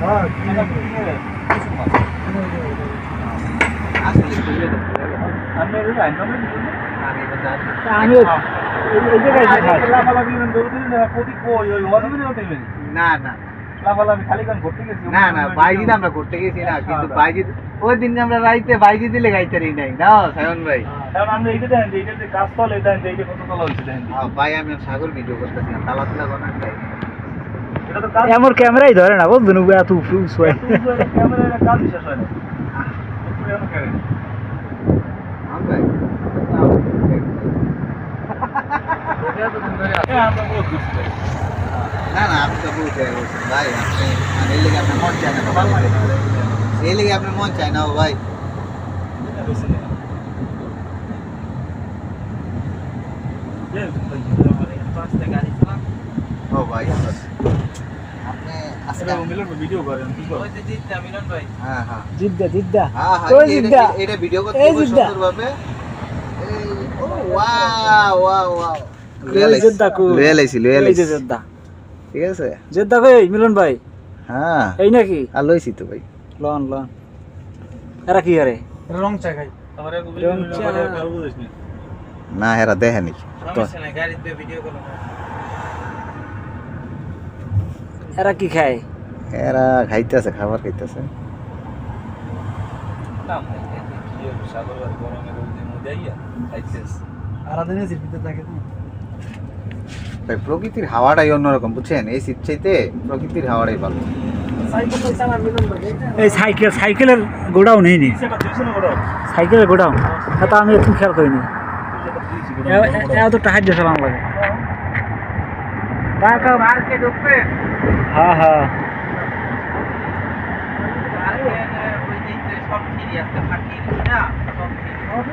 হ্যাঁ হতে না না লাফালাফি খালি গান ঘুরতে গেছি। না না বাইজি আমরা ঘুরতে গেছি না কিন্তু বাইজি ওই দিন আমরা রাইতে বাইজি দিলে গাইতে রি নাই না সায়ন ভাই? এইটা যে এইটা যে কাজ তলে দেখেন যে এইটা কত তলা হয়েছে দেখেন আহ, ভাই আমি সাগর ভিডিও করতেছি তালা আমার ক্যামেরাই ধরে না বন্ধু নুবে এত উপরে ক্যামেরা কাজ শেষ হয় না একটু এমন করে। হ্যাঁ ভাই হ্যাঁ, আমরা বহুত ঘুরছি ভাই। না না আপনি তো বুঝতে পারছেন ভাই আপনি মানে এই লেগে আপনার মন চায় না ভালো এই লেগে আপনার মন চায় না ও ভাই। এটা ও ভাই এটা ভিডিও করেন কি করেন হ্যাঁ হ্যাঁ। জিদ্দা জিদ্দা। হ্যাঁ হ্যাঁ ওই এটা- জিদ্দা? এটা ভিডিও করতে এই খুব জিদ্দা। সুন্দরভাবে। এই ও ওয়াও। ওয়াও ওয়াও ওই জিদ্দা কো লয়ে লাইছি লয়ে লাইছি। জিদ্দা। ঠিক আছে? জিদ্দা কই? মিলন ভাই? হ্যাঁ। এই নাকি? আর লইছি তো ভাই। লন লন। এরা কি করে? রং চা খাই আমার এক রং চা। কারও বুঝিস না? হেরা এরা কি খায়? এরা খাইতেছে খাবার খাইতেছে। না ভাই কি হবে? সাগরবার গরমে রোদের মধ্যে আইয়া খাইতেছ। জিপিতে থাকে তো ভাই প্রকৃতির হাওয়াটাই অন্যরকম বুঝছেন? এই শীত চাইতে প্রকৃতির হাওয়াটাই ভালো। এই সাইকেল সাইকেলের গোডাউন নেই নি সেটা দিয়েছিল বড় সাইকেলের গোডাউন? তা আমি একটু খেয়াল করিনি। এত টাকা দিয়েছে বাংলাদেশ। টাকা মার্কেট ঢুকবে হ্যাঁ হ্যাঁ। সব ফ্রি আছে ফাঁকি না? সব